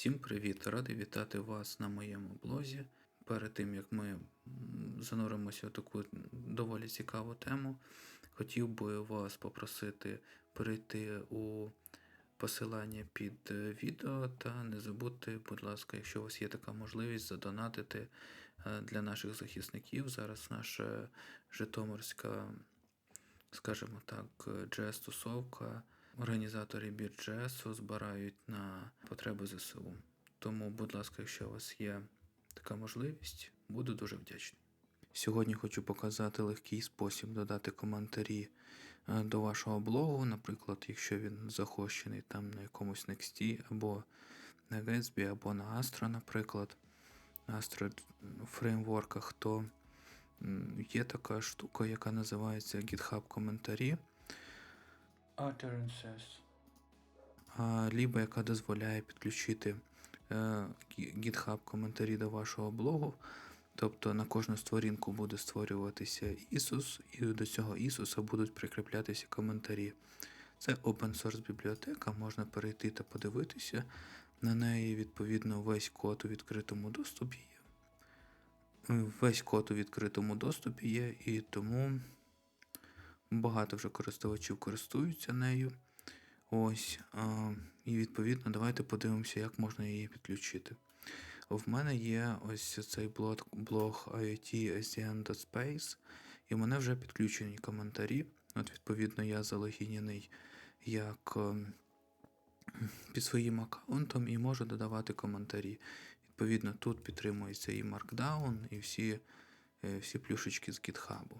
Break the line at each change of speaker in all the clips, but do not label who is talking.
Всім привіт! Радий вітати вас на моєму блозі. Перед тим як ми зануримося в таку доволі цікаву тему, хотів би вас попросити перейти у посилання під е, відео та не забудьте, будь ласка, якщо у вас є така можливість, задонатити е, для наших захисників. Зараз наша Житомирська, скажімо так, джес-тусовка, організатори бірджесу збирають на потреби ЗСУ. Тому, будь ласка, якщо у вас є така можливість, буду дуже вдячний. Сьогодні хочу показати легкий спосіб додати коментарі е, до вашого блогу, наприклад, якщо він захощений там на якомусь Next або на Gatsby, або на Astra, наприклад, Astra фреймворках, то є така штука, яка називається GitHub коментарі. Utterances. А, либо яка дозволяє підключити е, GitHub коментарі до вашого блогу. Тобто на кожну сторінку буде створюватися Ісус, і до цього Ісуса будуть прикріплятися коментарі. Це open source бібліотека, можна перейти та подивитися. На неї, відповідно, весь код у відкритому доступі є. Весь код у відкритому доступі є, і тому багато вже користувачів користуються нею. Ось, а, і відповідно, давайте подивимося, як можна її підключити. В мене є ось цей блог, блог IoT SDN.space, і в мене вже підключені коментарі. От, відповідно, я залогінений як ем, під своїм аккаунтом і можу додавати коментарі. Відповідно, тут підтримується і Markdown, і всі, е, всі плюшечки з GitHub.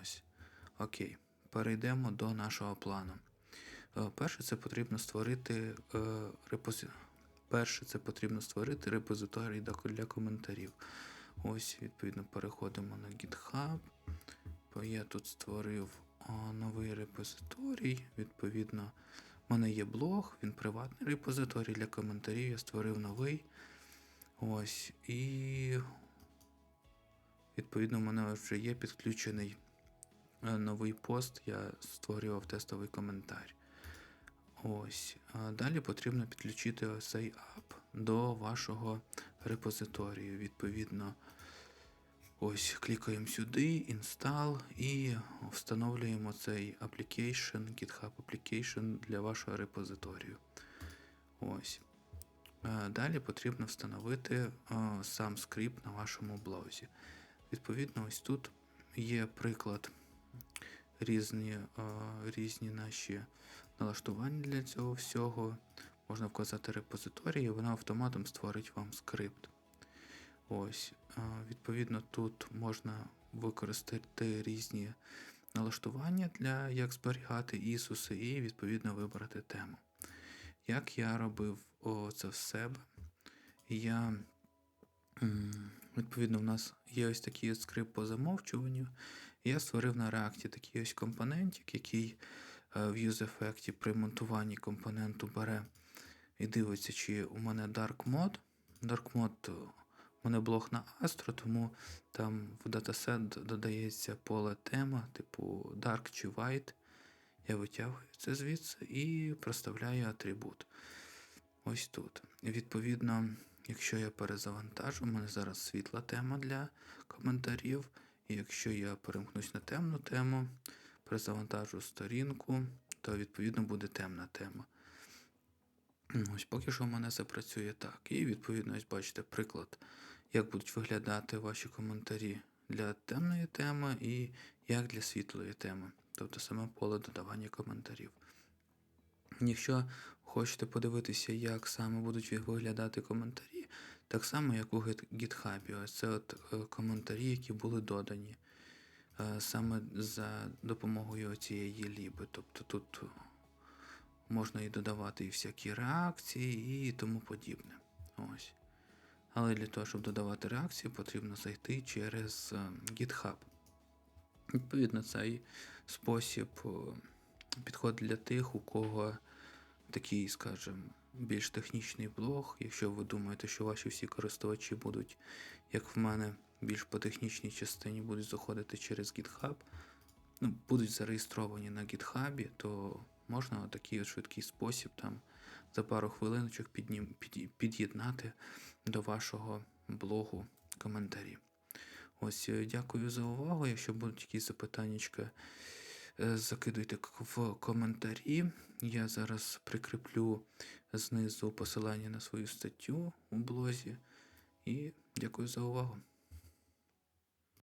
Ось. Окей. Перейдемо до нашого плану. Е, Перше, це потрібно створити е, репози... Перше, це потрібно створити репозиторій для- коментарів. Ось, відповідно, переходимо на GitHub. Я тут створив новий репозиторій. Відповідно, в мене є блог, він приватний репозиторій для коментарів. Я створив новий. Ось. І відповідно, в мене вже є підключений новий пост. Я створював тестовий коментар. Ось. Далі потрібно підключити цей ап до вашого репозиторію. Відповідно, ось клікаємо сюди, install і встановлюємо цей application, GitHub application для вашого репозиторію. Ось. Е, Далі потрібно встановити е, сам скрипт на вашому блозі. Відповідно, ось тут є приклад різні, е, різні наші налаштування для цього всього. Можна вказати репозиторій, і воно автоматом створить вам скрипт. Ось, е, відповідно, тут можна використати різні налаштування для як зберігати ісуси, і відповідно вибрати тему. Як я робив це в себе, я відповідно, у нас є ось такий скрипт по замовчуванню. Я створив на React такий ось компонентик, який е, в UseEffect при монтуванні компоненту бере і дивиться, чи у мене Dark Mode. Dark Mode е, у мене блок на Astro, тому там в датасет додається поле тема, типу Dark чи White. Я витягую це звідси і проставляю атрибут. Ось тут. Відповідно, якщо я перезавантажу, у мене зараз світла тема для коментарів. І якщо я перемкнусь на темну тему, перезавантажу сторінку, то відповідно буде темна тема. Ось поки що в мене це працює так. І відповідно, ось бачите приклад, як будуть виглядати ваші коментарі для темної теми і як для світлої теми, тобто саме поле додавання коментарів. Якщо хочете подивитися, як саме будуть виглядати коментарі, так само, як у GitHub. Ось це от е, коментарі, які були додані е, саме за допомогою цієї ліби. Тобто тут можна і додавати і всякі реакції і тому подібне. Ось. Але для того, щоб додавати реакції, потрібно зайти через е, GitHub. Відповідно, цей спосіб е, підходить для тих, у кого такий, скажімо, більш технічний блог. Якщо ви думаєте, що ваші всі користувачі будуть, як в мене, більш по технічній частині будуть заходити через GitHub, ну, будуть зареєстровані на GitHub, то можна такий швидкий спосіб там за пару хвилиночок піднім, під, під'єднати до вашого блогу коментарі. Ось е, дякую за увагу. Якщо будуть якісь запитаннячка, е, закидуйте в коментарі. Я зараз прикріплю знизу посилання на свою статтю у блозі. І дякую за увагу.